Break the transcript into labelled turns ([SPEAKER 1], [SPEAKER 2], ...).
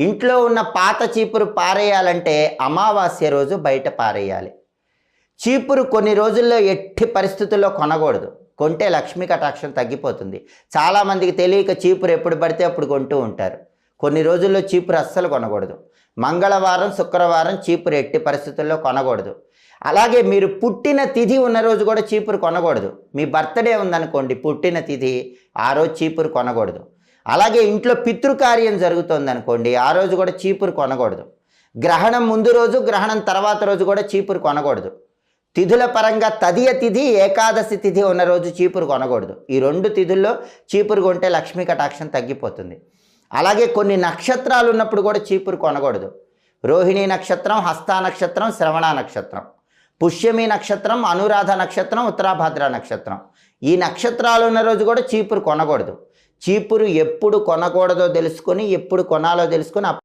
[SPEAKER 1] ఇంట్లో ఉన్న పాత చీపురు పారేయాలంటే అమావాస్య రోజు బయట పారేయాలి. చీపురు కొన్ని రోజుల్లో ఎట్టి పరిస్థితుల్లో కొనకూడదు. కొంటే లక్ష్మీ కటాక్షం తగ్గిపోతుంది. చాలామందికి తెలియక చీపురు ఎప్పుడు పడితే అప్పుడు కొంటూ ఉంటారు. కొన్ని రోజుల్లో చీపురు అస్సలు కొనకూడదు. మంగళవారం శుక్రవారం చీపురు ఎట్టి పరిస్థితుల్లో కొనకూడదు. అలాగే మీరు పుట్టిన తిథి ఉన్న రోజు కూడా చీపురు కొనకూడదు. మీ బర్త్డే ఉందనుకోండి పుట్టిన తిథి ఆ రోజు చీపురు కొనకూడదు. అలాగే ఇంట్లో పితృకార్యం జరుగుతుంది అనుకోండి ఆ రోజు కూడా చీపురు కొనకూడదు. గ్రహణం ముందు రోజు గ్రహణం తర్వాత రోజు కూడా చీపురు కొనకూడదు. తిథుల పరంగా తదియ తిథి ఏకాదశి తిథి ఉన్న రోజు చీపురు కొనకూడదు. ఈ రెండు తిథుల్లో చీపురు కొంటే లక్ష్మీ కటాక్షం తగ్గిపోతుంది. అలాగే కొన్ని నక్షత్రాలు ఉన్నప్పుడు కూడా చీపురు కొనకూడదు. రోహిణి నక్షత్రం హస్తా నక్షత్రం శ్రవణ నక్షత్రం. పుష్యమి నక్షత్రం అనురాధ నక్షత్రం ఉత్తరాభద్ర నక్షత్రం. ఈ నక్షత్రాలు ఉన్న రోజు కూడా చీపురు కొనకూడదు. చీపురు ఎప్పుడు కొనకూడదో తెలుసుకొని ఎప్పుడు కొనాలో తెలుసుకొని